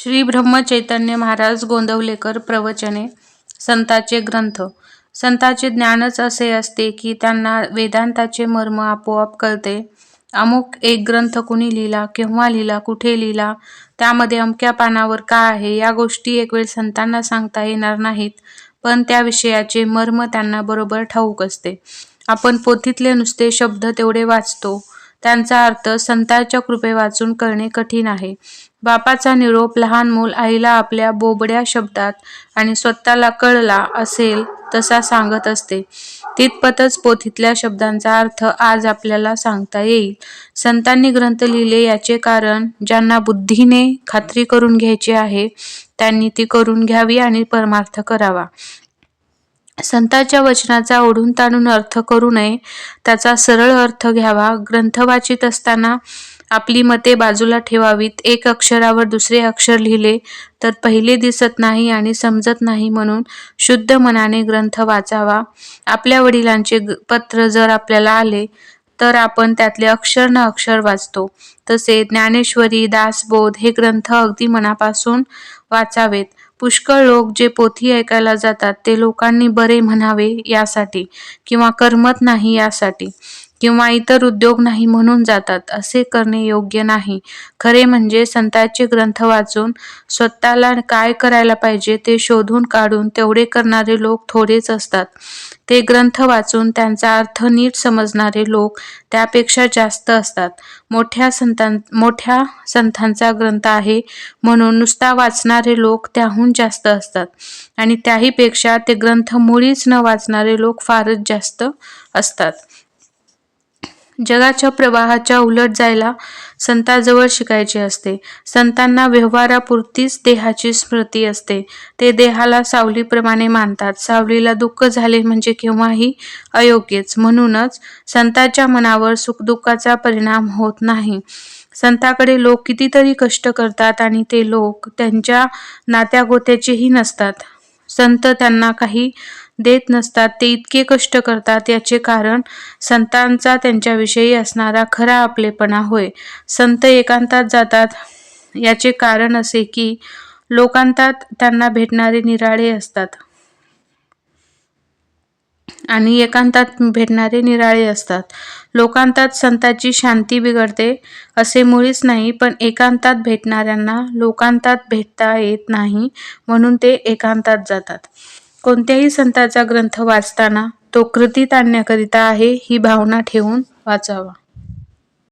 श्री ब्रह्मचैतन्य महाराज गोंदवलेकर प्रवचने संताचे ग्रंथ. संताचे ज्ञानच असे असते की त्यांना वेदांताचे मर्म आपोआप कळते. अमुक एक ग्रंथ कुणी लिहिला केव्हा लिहिला कुठे लिहिला त्यामध्ये अमक्या पानावर का आहे या गोष्टी एक वेळ संतांना सांगता येणार नाहीत पण त्या विषयाचे मर्म त्यांना बरोबर ठाऊक असते. आपण पोथीतले नुसते शब्द तेवढे वाचतो त्यांचा अर्थ संतांच्या कृपे वाचून कळणे कठीण आहे. बापाचा निरोप लहान मूल आईला आपल्या बोबड्या शब्दात आणि स्वतःला कळला असेल तसा सांगत असते. तितपतच पोथीतल्या शब्दांचा अर्थ आज आपल्याला सांगता येईल. संतांनी ग्रंथ लिहिले याचे कारण ज्यांना बुद्धीने खात्री करून घ्यायची आहे त्यांनी ती करून घ्यावी आणि परमार्थ करावा. संतांच्या वचनाचा ओढून ताणून अर्थ करू नये त्याचा सरळ अर्थ घ्यावा. ग्रंथ वाचित असताना आपली मते बाजूला ठेवावीत. एक अक्षरावर दुसरे अक्षर लिहिले तर पहिले दिसत नाही आणि समजत नाही म्हणून शुद्ध मनाने ग्रंथ वाचावा. आपल्या वडिलांचे पत्र जर आपल्याला आले तर आपण त्यातले अक्षर न अक्षर वाचतो. तसे ज्ञानेश्वरी दासबोध हे ग्रंथ अगदी मनापासून वाचावेत. पुष्कळ लोक जे पोथी ऐकायला जातात ते लोकांनी बरे म्हणावे यासाठी किंवा करमत नाही यासाठी. किंवा इतर उद्योग नाही म्हणून जातात असे करणे योग्य नाही. खरे म्हणजे संतांचे ग्रंथ वाचून स्वतःला काय करायला पाहिजे ते शोधून काढून तेवढे करणारे लोक थोडेच असतात. ते ग्रंथ वाचून त्यांचा अर्थ नीट समजणारे लोक त्यापेक्षा जास्त असतात. मोठ्या संतां मोठ्या संतांचा ग्रंथ आहे म्हणून नुसता वाचणारे लोक त्याहून जास्त असतात. आणि त्याहीपेक्षा ते ग्रंथ मुळीच न वाचणारे लोक फारच जास्त असतात. जगाच्या प्रवाहाच्या उलट जायला संतांजवळ शिकायचे असते. संतांना व्यवहारापुरतीच देहाची स्मृती असते. ते देहाला सावलीप्रमाणे मानतात. सावलीला दुःख झाले म्हणजे केव्हाही अयोग्यच. म्हणूनच संतांच्या मनावर सुखदुःखाचा परिणाम होत नाही. संतांकडे लोक कितीतरी कष्ट करतात आणि ते लोक त्यांच्या नात्यागोत्याचेही नसतात. संत त्यांना काही देत नसतात ते इतके कष्ट करतात याचे कारण संतांचा त्यांच्याविषयी असणारा खरा आपलेपणा होय. संत एकांतात जातात याचे कारण असे की लोकांतात त्यांना भेटणारे निराळे असतात. आणि एकांतात भेटणारे निराळे असतात. लोकांतात संतांची शांती बिघडते असे मुळीच नाही पण एकांतात भेटणाऱ्यांना लोकांतात भेटता येत नाही म्हणून ते एकांतात जातात. कोणत्याही संताचा ग्रंथ वाचताना तो कृतीत आणण्याकरिता आहे ही भावना ठेवून वाचावा.